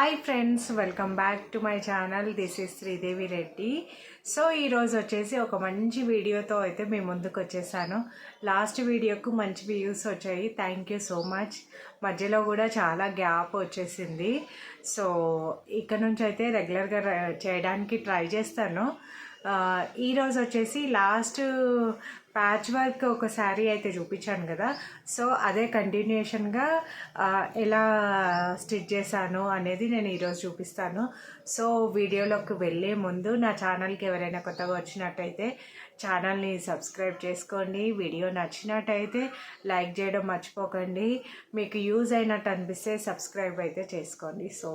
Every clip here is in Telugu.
Hi friends welcome back to my channel. This is Sridevi Reddy. So ఈరోజు వచ్చేసి ఒక మంచి వీడియోతో అయితే మేము ముందుకు వచ్చేసాను. లాస్ట్ వీడియోకు మంచి వ్యూస్ వచ్చాయి. థ్యాంక్ యూ సో మచ్ మధ్యలో కూడా చాలా గ్యాప్ వచ్చేసింది. సో ఇక్కడ నుంచి అయితే రెగ్యులర్గా చేయడానికి ట్రై చేస్తాను. ఈరోజు వచ్చేసి లాస్ట్ ప్యాచ్ వర్క్ ఒక శారీ అయితే చూపించాను కదా. సో అదే కంటిన్యూషన్గా ఎలా స్టిచ్ చేశాను అనేది నేను ఈరోజు చూపిస్తాను. సో వీడియోలోకి వెళ్ళే ముందు నా ఛానల్కి ఎవరైనా కొత్తగా వచ్చినట్టయితే ఛానల్ని సబ్స్క్రైబ్ చేసుకోండి. వీడియో నచ్చినట్టయితే లైక్ చేయడం మర్చిపోకండి. మీకు యూజ్ అయినట్టు అనిపిస్తే సబ్స్క్రైబ్ అయితే చేసుకోండి. సో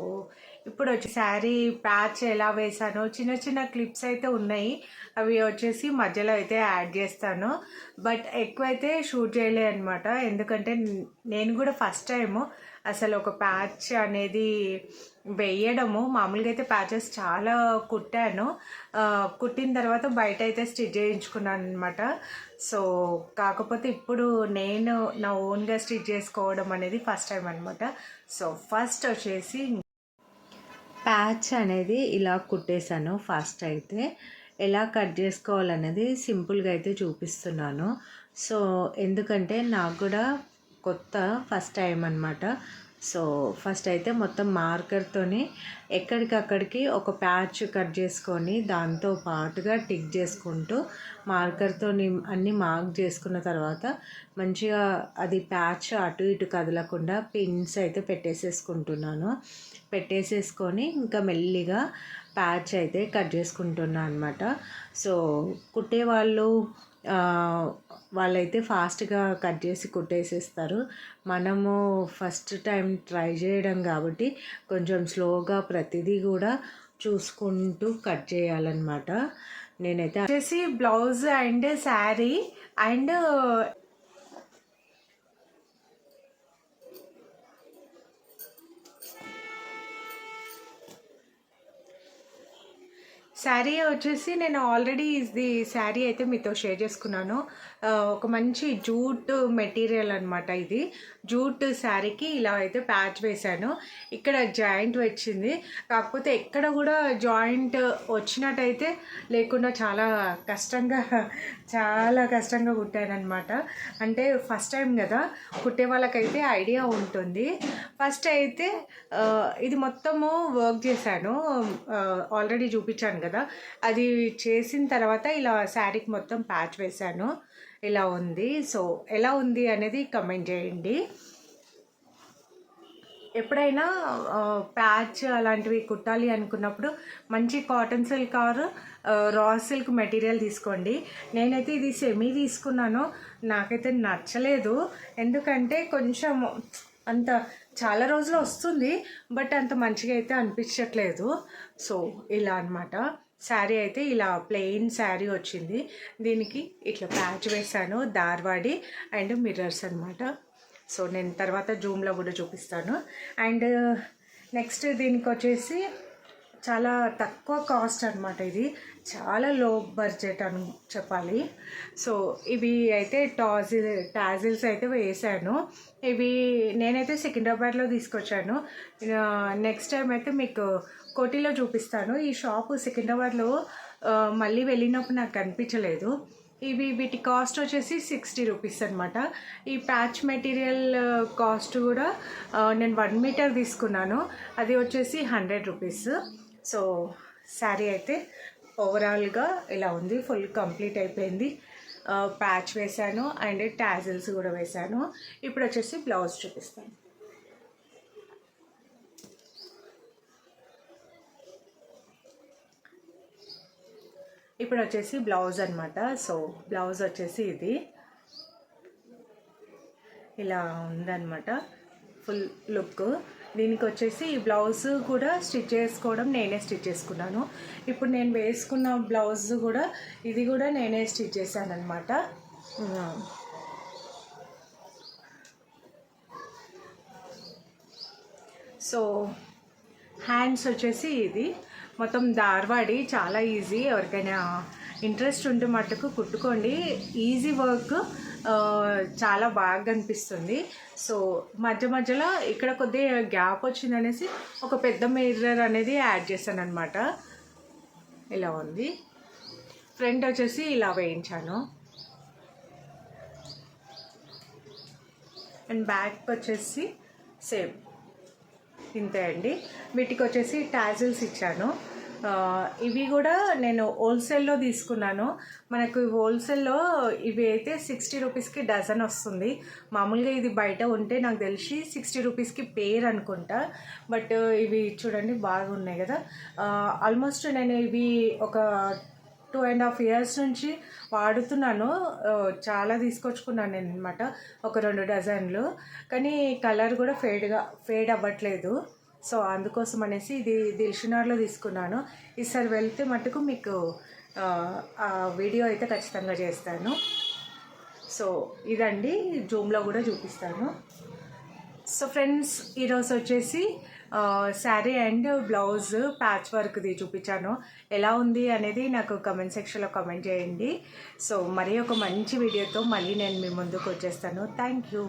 ఇప్పుడు వచ్చి శారీ ప్యాచ్ ఎలా వేసానో చిన్న చిన్న క్లిప్స్ అయితే ఉన్నాయి. అవి వచ్చేసి మధ్యలో అయితే యాడ్ చేస్తాను. బట్ ఎక్కువైతే షూట్ చేయలే అనమాట ఎందుకంటే నేను కూడా ఫస్ట్ టైము అసలు ఒక ప్యాచ్ అనేది వేయడము. మామూలుగా అయితే ప్యాచెస్ చాలా కుట్టాను. కుట్టిన తర్వాత బయట అయితే స్టిచ్ చేయించుకున్నాను అనమాట సో కాకపోతే ఇప్పుడు నేను నా ఓన్గా స్టిచ్ చేసుకోవడం అనేది ఫస్ట్ టైం అనమాట సో ఫస్ట్ వచ్చేసి ప్యాచ్ అనేది ఇలా కుట్టేశాను ఫస్ట్ అయితే. ఎలా కట్ చేసుకోవాలనేది సింపుల్గా అయితే చూపిస్తున్నాను. సో ఎందుకంటే నాకు కూడా కొత్త ఫస్ట్ టైం అనమాట సో ఫస్ట్ అయితే మొత్తం మార్కర్తోని ఎక్కడికక్కడికి ఒక ప్యాచ్ కట్ చేసుకొని దాంతో పాటుగా టిక్ చేసుకుంటూ మార్కర్తో అన్ని మార్క్ చేసుకున్న తర్వాత మంచిగా అది ప్యాచ్ అటు ఇటు కదలకుండా పిన్స్ అయితే పెట్టేసేసుకుంటున్నాను. పెట్టేసేసుకొని ఇంకా మెల్లిగా ప్యాచ్ అయితే కట్ చేసుకుంటున్నాను అనమాట సో కుట్టే వాళ్ళు వాళ్ళైతే ఫాస్ట్గా కట్ చేసి కుట్టేసేస్తారు. మనము ఫస్ట్ టైం ట్రై చేయడం కాబట్టి కొంచెం స్లోగా ప్రతిదీ కూడా చూసుకుంటూ కట్ చేయాలన్నమాట. నేనైతే వచ్చేసి blouse and sari and sari వచ్చేసి నేను ఆల్రెడీ ఇది శారీ అయితే మీతో షేర్ చేసుకున్నాను. ఒక మంచి జూట్ మెటీరియల్ అనమాట ఇది. జూట్ శారీకి ఇలా అయితే ప్యాచ్ వేశాను. ఇక్కడ జాయింట్ వచ్చింది. కాకపోతే ఎక్కడ కూడా జాయింట్ వచ్చినట్టయితే లేకుండా చాలా కష్టంగా చాలా కష్టంగా కుట్టానమాట అంటే ఫస్ట్ టైం కదా కుట్టే వాళ్ళకైతే ఐడియా ఉంటుంది. ఫస్ట్ అయితే ఇది మొత్తము వర్క్ చేశాను. ఆల్రెడీ చూపించాను కదా. అది చేసిన తర్వాత ఇలా శారీకి మొత్తం ప్యాచ్ వేశాను. ఇలా ఉంది. సో ఎలా ఉంది అనేది కమెంట్ చేయండి. ఎప్పుడైనా ప్యాచ్ అలాంటివి కుట్టాలి అనుకున్నప్పుడు మంచి cotton silk or raw silk material తీసుకోండి. నేనైతే ఇది సెమీ తీసుకున్నాను. నాకైతే నచ్చలేదు. ఎందుకంటే కొంచెం అంత చాలా రోజులు వస్తుంది బట్ అంత మంచిగా అయితే అనిపించట్లేదు. సో ఇలా అన్నమాట. శారీ అయితే ఇలా ప్లెయిన్ శారీ వచ్చింది. దీనికి ఇట్లా ప్యాచ్ వేసాను దార్వాడి అండ్ మిర్రర్స్ అనమాట సో నేను తర్వాత జూమ్లో కూడా చూపిస్తాను. అండ్ నెక్స్ట్ దీనికి వచ్చేసి చాలా తక్కువ కాస్ట్ అనమాట ఇది. చాలా లో బడ్జెట్ అని చెప్పాలి. సో ఇవి అయితే టాజిల్ టాజిల్స్ అయితే వేసాను. ఇవి నేనైతే సికింద్రాబాద్లో తీసుకొచ్చాను. నెక్స్ట్ టైం అయితే మీకు కోటిలో చూపిస్తాను. ఈ షాపు సికింద్రాబాద్లో మళ్ళీ వెళ్ళినప్పుడు నాకు కనిపించలేదు ఇవి వీటి కాస్ట్ వచ్చేసి సిక్స్టీ రూపీస్ అనమాట ఈ ప్యాచ్ మెటీరియల్ కాస్ట్ కూడా నేను వన్ మీటర్ తీసుకున్నాను. అది వచ్చేసి హండ్రెడ్ రూపీస్ సో శారీ అయితే ఓవరాల్గా ఇలా ఉంది. ఫుల్ కంప్లీట్ అయిపోయింది. ప్యాచ్ వేశాను అండ్ టాజిల్స్ కూడా వేశాను. ఇప్పుడు వచ్చేసి బ్లౌజ్ చూపిస్తాను. ఇప్పుడు వచ్చేసి బ్లౌజ్ అనమాట సో బ్లౌజ్ వచ్చేసి ఇది. ఇలా ఉందన్నమాట. ఫుల్ లుక్ దీనికి వచ్చేసి ఈ బ్లౌజ్ కూడా స్టిచ్ చేసుకోవడం నేనే స్టిచ్ చేసుకున్నాను. ఇప్పుడు నేను వేసుకున్న బ్లౌజ్ కూడా ఇది కూడా నేనే స్టిచ్ చేశాను అనమాట సో హ్యాండ్స్ వచ్చేసి ఇది. మొత్తం దార్వాడి చాలా ఈజీ. ఎవరికైనా ఇంట్రెస్ట్ ఉంటే మట్టుకు కుట్టుకోండి. Easy work. చాలా బాగా అనిపిస్తుంది. సో మధ్య మధ్యలో ఇక్కడ కొద్దిగా గ్యాప్ వచ్చింది అనేసి ఒక పెద్ద మిర్రర్ అనేది యాడ్ చేశాను అనమాట ఇలా ఉంది. ఫ్రంట్ వచ్చేసి ఇలా వేయించాను. అండ్ బ్యాక్ వచ్చేసి సేమ్. ఇంతే అండి. వీటికి వచ్చేసి టాజిల్స్ ఇచ్చాను. ఇవి కూడా నేను హోల్సేల్లో తీసుకున్నాను. మనకు హోల్సేల్లో ఇవి అయితే సిక్స్టీ రూపీస్కి డజన్ వస్తుంది. మామూలుగా ఇది బయట ఉంటే నాకు తెలిసి సిక్స్టీ రూపీస్కి పేర్ అనుకుంటా. బట్ ఇవి చూడండి బాగున్నాయి కదా. ఆల్మోస్ట్ నేను ఇవి ఒక టూ అండ్ హాఫ్ ఇయర్స్ నుంచి వాడుతున్నాను. చాలా తీసుకొచ్చుకున్నాను నేను అనమాట ఒక రెండు డజన్లు. కానీ కలర్ కూడా ఫేడ్గా ఫేడ్ అవ్వట్లేదు. సో అందుకోసం అనేసి ఇది దిల్షునార్లో తీసుకున్నాను. ఈసారి వెళ్తే మటుకు మీకు ఆ, వీడియో అయితే ఖచ్చితంగా చేస్తాను. సో ఇదండి జూమ్లో కూడా చూపిస్తాను. సో ఫ్రెండ్స్ ఈరోజు వచ్చేసి శారీ అండ్ బ్లౌజ్ ప్యాచ్ వర్క్ది చూపించాను. ఎలా ఉంది అనేది నాకు కమెంట్ సెక్షన్లో కమెంట్ చేయండి. సో మరి ఒక మంచి వీడియోతో మళ్ళీ నేను మీ ముందుకు వచ్చేస్తాను. Thank you.